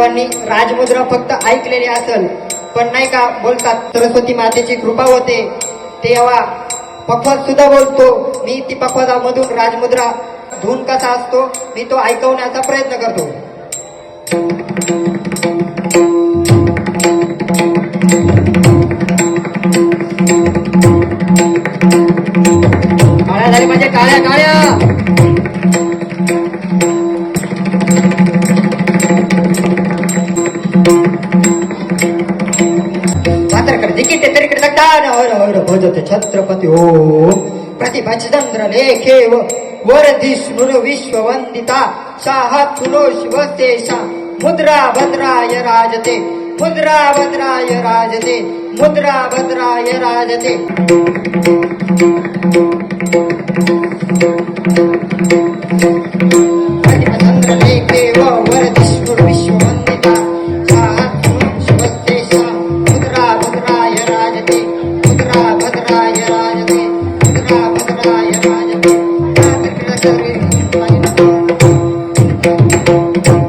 सर्वांनी राजमुद्रा फक्त ऐकलेली असेल पण नाही का बोलतात सरस्वती मातेची कृपा होते. तेव्हा पखवाज सुद्धा बोलतो मी ती पखवाजामधून राजमुद्रा धून कसा असतो मी तो ऐकवण्याचा प्रयत्न करतो. काळ्या झाली म्हणजे काळ्या काळ्या! मात्र तिकीट तरीकडे दान हर हर भजत छत्रपती हो प्रतिभचंद्र लेखे व वरदी स्मृर विश्ववंदिता साहा तुलो शिवतेशा मुद्रा भद्राय राजते मुद्रा भद्राय राजते मुद्रा भद्राय Thank you.